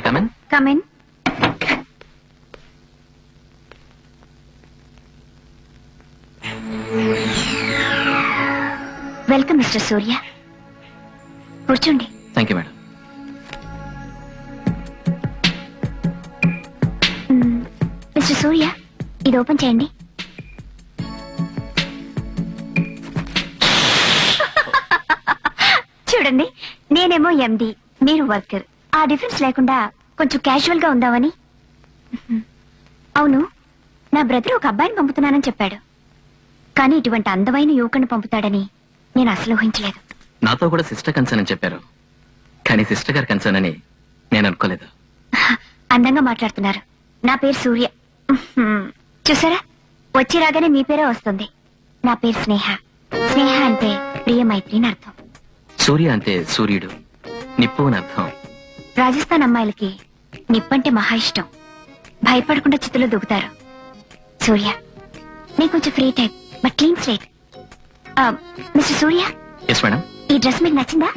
I come in come in welcome mister Surya కూర్చోండి. Thank you madam. Mister Surya ఇది open చేయండి. చూడండి నేనేమో ఎండి మీరు వర్కర్. ఆ డిఫరెన్స్ లేకుండా కొంచెం క్యాజువల్గా ఉందామని? అవును నా బ్రదర్ ఒక అబ్బాయిని పంపుతున్నానని చెప్పాడు. కానీ ఇటువంటి అందమైన యువకుని పంపుతాడని నేను అసలు ఊహించలేదు. నాతో కూడా సిస్టర్ కన్సర్న్ అని చెప్పారు. కానీ సిస్టర్ గారు కన్సర్న్ అని నేను అనుకోలేదు. అందంగా మాట్లాడుతున్నారు. నా పేరు సూర్య. చూసారా? వచ్చి రాగానే మీ పేరే వస్తుంది. నా పేరు స్నేహ. స్నేహ అంటే ప్రియ మైత్రి అర్థం. సూర్య అంటే సూర్యుడు. నిప్పు అని అర్థం. రాజస్థాన్ అమ్మాయిలకి నిప్పంటే మహా ఇష్టం. భయపడకుండా చిత్తులో దూకుతారు. సూర్య నీకు కొంచెం free time but clean slate. Mister Surya? Yes madam ఈ డ్రెస్ మీకు నచ్చిందా?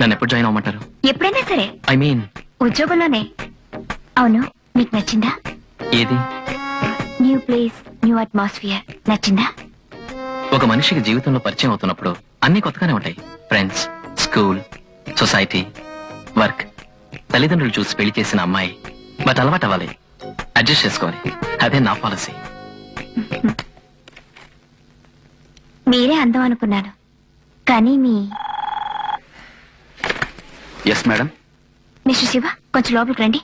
నన్ను ఎప్పుడు జాయిన్ అవ్వమంటారు? ఎప్పుడైనా సరే. ఐ మీన్ ఉద్యోగంలోనే. అవును మీకు నచ్చిందా? ఏది? న్యూ ప్లేస్ న్యూ అట్మాస్ఫియర్ నచ్చిందా? ఒక మనిషికి జీవితంలో పరిచయం అవుతున్నప్పుడు అన్ని కొత్తగానే ఉంటాయి. ఫ్రెండ్స్ స్కూల్ సొసైటీ వర్క్ తల్లిదండ్రులు చూసి పెళ్ళి చేసిన అమ్మాయి బట్ అలవాటు అవ్వాలి. అడ్జస్ట్ చేసుకోవాలి. అదే నా పాలసీ. మీరే అందం అనుకున్నాను. కానీ మీ ఎస్ మేడం మిస్టర్ శివ కొంచెం లోపలికి రండి.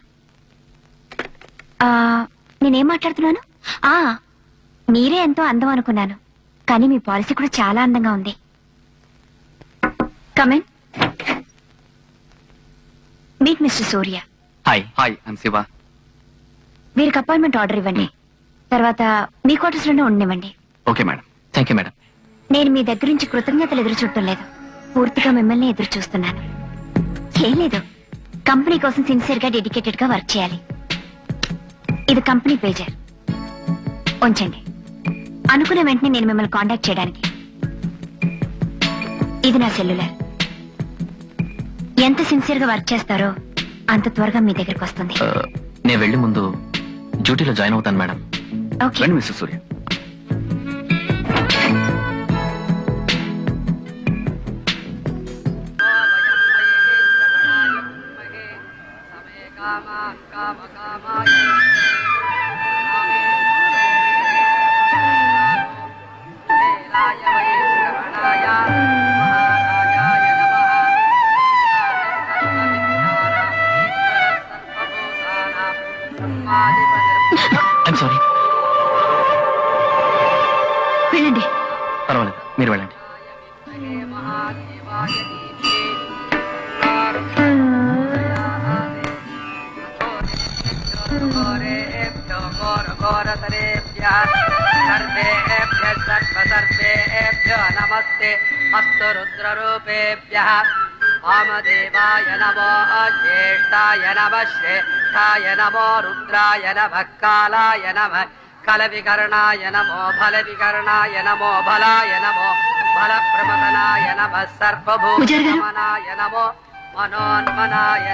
ఆ, నేనేం మాట్లాడుతున్నాను? ఆ మీరే ఎంతో అందం అనుకున్నాను. కానీ మీ పాలసీ కూడా చాలా అందంగా ఉంది. Come in meet mister Surya hi hi I'm Shiva వీరికి అపాయింట్మెంట్ ఆర్డర్ ఇవ్వండి. తర్వాత మీ క్వార్టర్స్లోనే ఉండనివ్వండి. Okay madam thank you madam నేను మీ దగ్గర నుంచి కృతజ్ఞతలు ఎదురు చూడటం లేదు. పూర్తిగా మిమ్మల్ని ఎదురు చూస్తున్నాను. ఏం లేదు. కంపెనీ కోసం సిన్సియర్గా డెడికేటెడ్గా వర్క్ చేయాలి. ఇది కంపెనీ పేజర్. ఉంచండి. అనుకున్న వెంటనే నేను మిమ్మల్ని కాంటాక్ట్ చేయడానికి. ఇది నా సెల్యులర్ ఎంత సిన్సియర్గా వర్క్ చేస్తారో అంత త్వరగా మీ దగ్గరకు వస్తుంది. నేను వెళ్ళి ముందు డ్యూటీలో జాయిన్ అవుతాను మేడం. Okay mister Surya. सर्वेभ्यो नमस्ते अस्तु रुद्ररूपेभ्यः वामदेवाय नमो ज्येष्ठाय नमः श्रेष्ठाय नमो रुद्राय नमः कालाय नमः कलविकर्णाय नमो फलविकर्णाय नमो फलाय नमो फलप्रमथनाय नमः सर्वभूमनाय नमो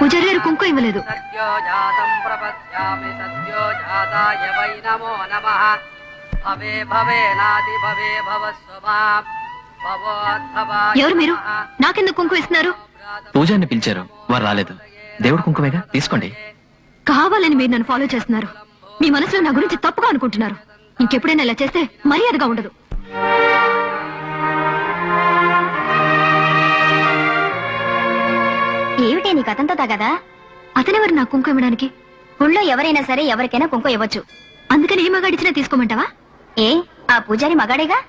పూజారి। కుంకుమ ఇవ్వలేదు. సద్యో జాతం ప్రపద్యామి సద్యో జాతాయ వై నమో నమః. భవే భవే నాది భవే భవస్వమాం భవోద్భవాయ ఎవరు మీరు. నాకెందుకు కుంకుమ ఇస్తున్నారు? పూజారిని పిలిచారు. వారు రాలేదు. దేవుడు కుంకుమేగా? తీసుకోండి. కావాలని మీరు నన్ను ఫాలో చేస్తున్నారు. మీ మనసులో నా గురించి తప్పుగా అనుకుంటున్నారు. ఇంకెప్పుడైనా ఇలా చేస్తే మర్యాదగా ఉండదు. నీకు అతంతా కదా అతనెవరు నా కుంకుమ ఇవ్వడానికి? ఊళ్ళో ఎవరైనా సరే ఎవరికైనా కుంకుమ ఇవ్వచ్చు. అందుకని ఏ మగాడిచ్చినా తీసుకోమంటావా? ఏ ఆ పూజారి మగాడేగా?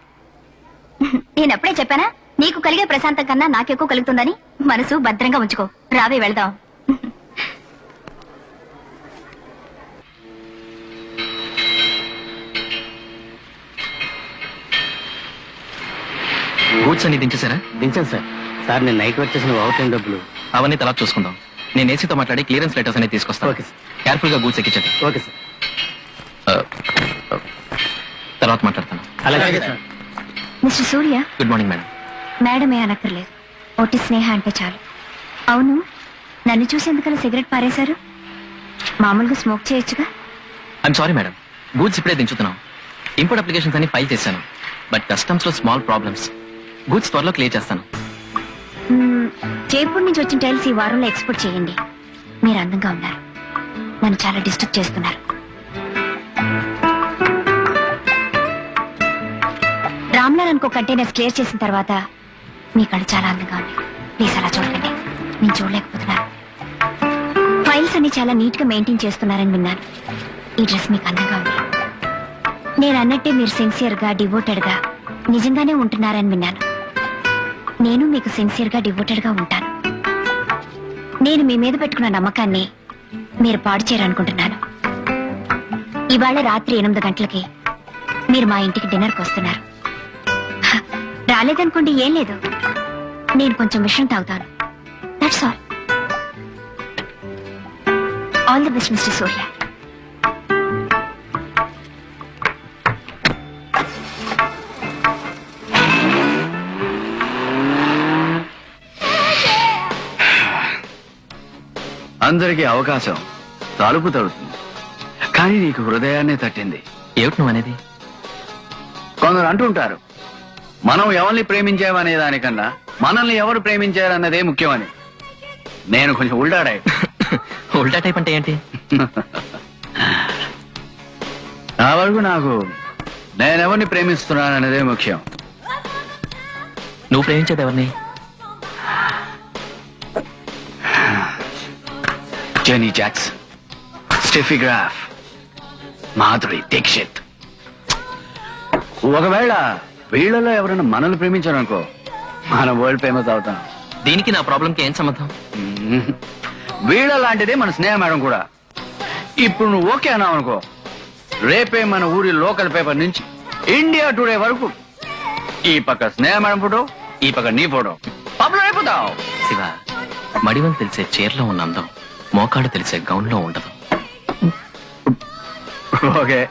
నేనప్పుడే చెప్పానా? నీకు కలిగే ప్రశాంతం కన్నా నాకెక్కువ కలుగుతుందని? మనసు భద్రంగా ఉంచుకో. రావే వెళ్దాం. అన్ని దించేశారా? దించాను సార్. సార్ నేను నైట్ వర్క్ చేసిన ఓవర్ టైం డబ్బులు. అవన్నీ తర్వాత చూసుకుందాం. నేను ఏసీతో మాట్లాడి క్లియరెన్స్ లెటర్స్ అనేది తీసుకొస్తాను. Okay sir. కేర్ఫుల్గా గూడ్స్ ఎక్కించండి. Okay sir. తర్వాత మాట్లాడతాను. అలాగే sir. Mister Surya. Good morning madam మేడమే అనక్కర్లేదు. ఒట్టి స్నేహ అంటే చాలు. అవును నన్ను చూసి ఎందుకలా సిగరెట్ పారేశారు? మామూలుగా స్మోక్ చేయొచ్చుగా? ఐఎమ్ సారీ మేడం గూడ్స్ ఇప్పుడే దించుతున్నాం. ఇంపోర్ట్ అప్లికేషన్స్ అన్ని ఫైల్ చేశాను. బట్ కస్టమ్స్లో స్మాల్ ప్రాబ్లమ్స్ గూడ్స్ త్వరలో క్లియర్ చేస్తాను. జైపూర్ నుంచి వచ్చిన టైల్స్ ఈ వారంలో ఎక్స్పోర్ట్ చేయండి. మీరు అందంగా ఉన్నారు. నన్ను చాలా డిస్టర్బ్ చేస్తున్నారు. రామ్లాల్ అనుకో కంటైనర్స్ క్లియర్ చేసిన తర్వాత మీ కళ్ళు చాలా అందంగా ఉన్నాయి. ప్లీజ్ అలా చూడకండి. నేను చూడలేకపోతున్నాను. ఫైల్స్ అన్ని చాలా నీట్గా మెయింటైన్ చేస్తున్నారని విన్నాను. ఈ డ్రెస్ మీకు అందంగా ఉంది. నేను అన్నట్టే మీరు సిన్సియర్గా డివోటెడ్గా నిజంగానే ఉంటున్నారని విన్నాను. నేను మీకు సిన్సియర్గా డివోటెడ్గా ఉంటాను. నేను మీ మీద పెట్టుకున్న నమ్మకాన్ని మీరు పాడు చేయాలనుకుంటున్నాను. ఇవాళ రాత్రి ఎనిమిది గంటలకి మీరు మా ఇంటికి డిన్నర్కి వస్తున్నారు. రాలేదనుకోండి ఏం లేదు. నేను కొంచెం విషయం తాగుతాను. That's all all the best mister Surya అందరికీ అవకాశం తలుపు తడుతుంది. కానీ నీకు హృదయాన్నే తట్టింది. ఏమిటి నువ్వు అనేది? కొందరు అంటుంటారు మనం ఎవరిని ప్రేమించామనే దానికన్నా మనల్ని ఎవరు ప్రేమించారన్నదే ముఖ్యమని. నేను కొంచెం ఉల్డాడాయి ఉల్టా టైప్ అంటే ఏంటి? నా వరకు నాకు నేనెవరిని ప్రేమిస్తున్నానన్నదే ముఖ్యం. నువ్వు ప్రేమించేది ఎవరిని? Jenny Jacks Steffi Graf Madhuri Dixit ఒకవేళ వీళ్ళలో ఎవరైనా మనల్ని ప్రేమించారనుకో మన వరల్డ్ ఫేమస్ అవుతాం. దీనికి నా ప్రాబ్లంకి ఏం సంబంధం. వీళ్ళ లాంటిదే మన స్నేహ మేడం కూడా. ఇప్పుడు నువ్వు ఓకే అన్నావు అనుకో రేపే మన ఊరి లోకల్ పేపర్ నుంచి ఇండియా టుడే వరకు ఈ పక్క స్నేహ మేడం ఫోటో ఈ పక్క నీ ఫోటో. పబ్లో అయిపోతావు శివ మడివం తెలిసే చీరలో ఉన్న అందం. మోకాడు తెలిసే గౌన్లో ఉండదు. ఓకే.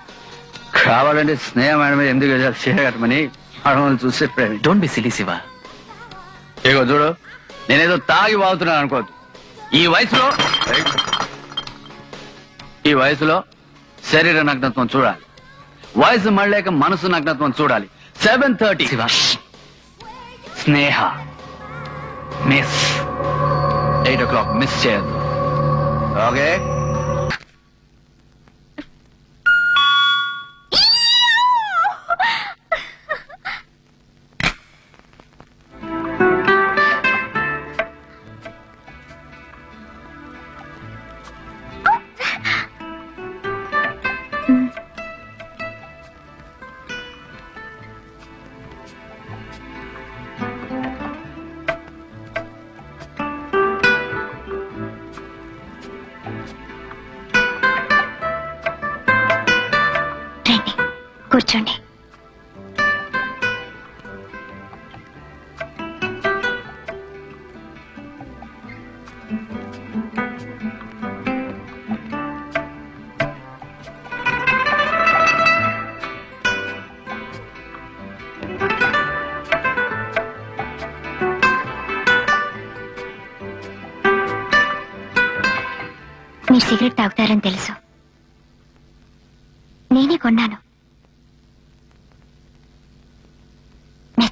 కావాలంటే స్నేహ మేడం ఎందుకు ఎదురు చేయగట్టమని మనల్ని చూస్తే ప్రేమి. Don't be silly Shiva. ఇగో చూడు. నేనేదో తాగి వాగుతున్నాను అనుకోవద్దు. ఈ వయసులో ఈ వయసులో శరీర నగ్నత్వం చూడాలి. వయసు మళ్ళాక మనసు నగ్నత్వం చూడాలి. Seven thirty Shiva. Sneha. Miss eight o'clock miss చేయద్దు. ఓకే కూర్చోండి. మీరు సిగరెట్ తాగుతారని తెలుసు. నేనే కొన్నాను.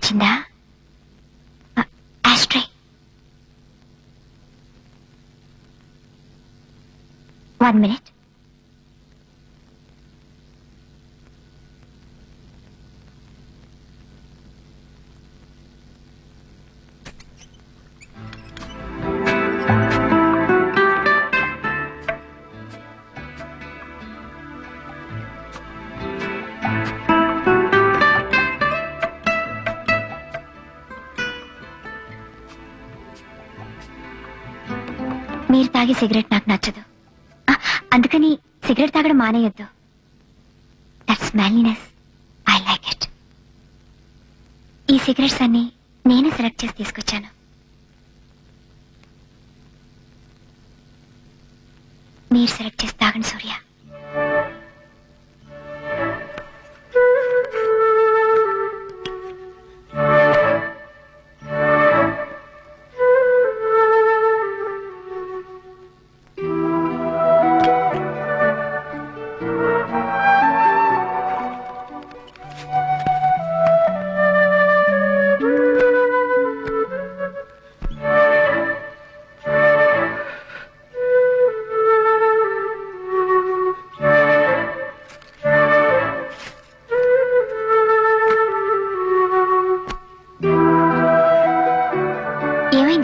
వచ్చిందా? Ashtray. One minute మానేయొద్దు. That's manliness I like it ఈ సిగరెట్స్ అన్ని నేనే సెలెక్ట్ చేసి తీసుకొచ్చాను.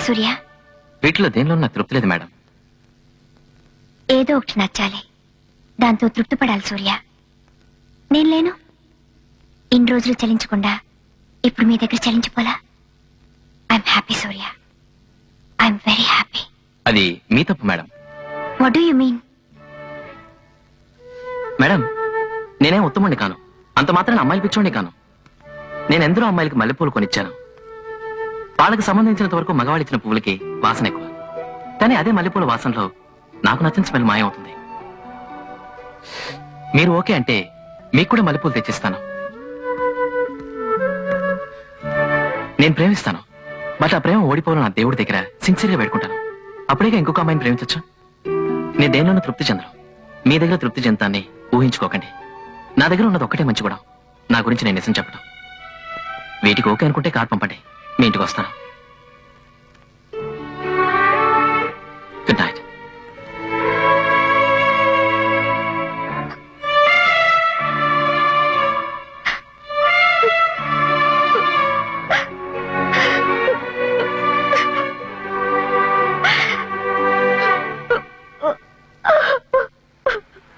సూర్య. వీటిలో దేనిలో నాకు తృప్తి లేదు మేడం. ఏదో ఒకటి నచ్చాలి. దాంతో తృప్తి పడాలి సూర్య. నేను లేను. ఇన్ని రోజులు చలించకుండా ఇప్పుడు మీ దగ్గర చలించిపోలా I'm happy Surya. I'm very happy అది మీ తప్పు madam. What do you mean madam నేనేం ఉత్తముండి కాను. అంత మాత్రం అమ్మాయిలు పిచ్చోండి కాను. నేను ఎందరో అమ్మాయిలకి మల్లెపూలు కొనిచ్చాను? వాళ్ళకి సంబంధించినంత వరకు మగవాళ్ళు ఇచ్చిన పువ్వులకి వాసన ఎక్కువ. కానీ అదే మల్లెపూల వాసనలో నాకు నచ్చిన స్మెల్ మాయం అవుతుంది మీరు ఓకే అంటే మీకు కూడా మల్లెపూలు తెచ్చిస్తాను. నేను ప్రేమిస్తాను. బట్ ఆ ప్రేమ ఓడిపోవాలని నా దేవుడి దగ్గర సిన్సియర్గా పెట్టుకుంటాను అప్పుడేగా ఇంకొక అమ్మాయిని ప్రేమించచ్చు? నేను దేనిలోనూ తృప్తి చెందను. మీ దగ్గర తృప్తి చెందుతాన్ని ఊహించుకోకండి. నా దగ్గర ఉన్నది ఒక్కటే మంచి కూడా నా గురించి నేను నిజం చెప్పడం వీటికి ఓకే అనుకుంటే కార్ పంపండి మీ ఇంటికి వస్తాను.